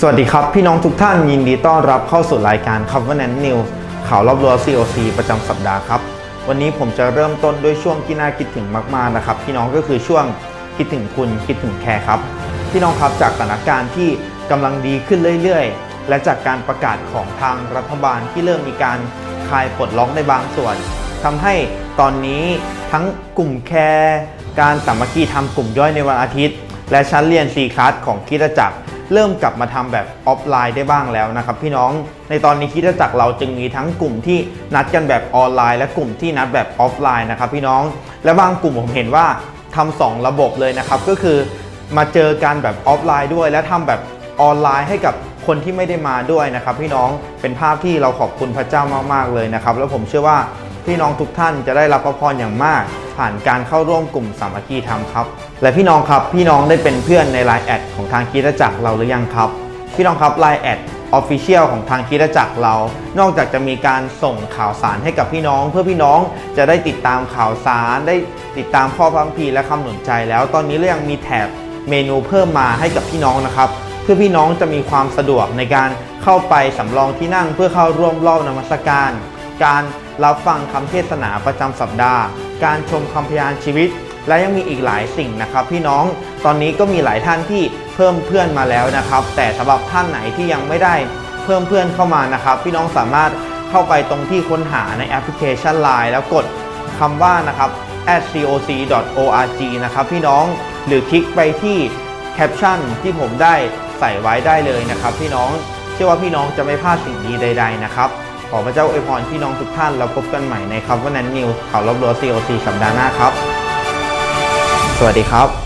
สวัสดีครับ พี่น้องทุกท่านยินดีต้อนรับเข้าสู่รายการ Covenant News ข่าวรอบรัว COC ประจำสัปดาห์ครับ วันนี้ผมจะเริ่มต้นด้วยช่วงที่น่าคิดถึงมากๆนะครับ พี่น้องก็คือช่วงคิดถึงคุณคิดถึงแคร์ครับ พี่น้องครับจากสถานการณ์ที่กำลังดีขึ้นเรื่อยๆ และจากการประกาศของทางรัฐบาลที่เริ่มมีการคลายปลดล็อกในบางส่วนทำให้ตอนนี้ทั้งกลุ่มแคร์การสามัคคีทำกลุ่มย่อยในวันอาทิตย์ และชั้นเรียน C คลาสของคิดจักร เริ่มกลับมาทำแบบออฟไลน์ได้บ้างแล้วนะครับพี่น้องในตอนนี้คิดจักรเราจึงมีทั้งกลุ่มที่นัดกันแบบออนไลน์ และกลุ่มที่นัดแบบออฟไลน์นะครับพี่น้องและบางกลุ่มผมเห็นว่าทำสองระบบเลยนะครับก็คือมาเจอกันแบบออฟไลน์ด้วย และทำแบบออนไลน์ให้กับคนที่ไม่ได้มาด้วยนะครับพี่น้องเป็นภาพที่เราขอบคุณพระเจ้ามากๆเลยนะครับแล้วผมเชื่อว่า พี่น้องทุกท่านจะได้รับพระพรอย่างมาก ผ่านการเข้าร่วมกลุ่มสามัคคีธรรมครับ และพี่น้องครับพี่น้องได้เป็นเพื่อนใน Line แอดของทางคริดจักรเราหรือยังครับ พี่น้องครับ Line แอดออฟฟิเชียลของทางคริดจักรเรา นอกจากจะมีการส่งข่าวสารให้กับพี่น้อง เพื่อพี่น้องจะได้ติดตามข่าวสาร ได้ติดตามข้อพระคัมภีและคำหนุนใจแล้ว ตอนนี้เรายังมีแถบเมนูเพิ่มมาให้กับพี่น้องนะครับ เพื่อพี่น้องจะมีความสะดวกในการเข้าไปสำรองที่นั่งเพื่อเข้าร่วมรอบนมัสการ การรับฟังคำเทศนาประจำสัปดาห์ การชมคำพยานชีวิต และยังมีอีกหลายสิ่งนะครับ พี่น้องตอนนี้ก็มีหลายท่านที่เพิ่มเพื่อนมาแล้วนะครับ แต่สำหรับท่านไหนที่ยังไม่ได้เพิ่มเพื่อนเข้ามานะครับ พี่น้องสามารถเข้าไปตรงที่ค้นหาในแอปพลิเคชัน Line แล้วกดคำว่านะครับ @coc.org นะครับพี่น้องหรือคลิกไปที่แคปชั่นที่ผมได้ใส่ไว้ได้เลยนะครับ พี่น้องเชื่อว่าพี่น้องจะไม่พลาดสิ่งดีใด ๆ นะครับ ขอพระเจ้าอวยพรพี่น้องทุกท่านแล้วพบกันใหม่ในครับวันนั้นนิวข่าวรอบรัว COC สัปดาห์หน้าครับ สวัสดีครับ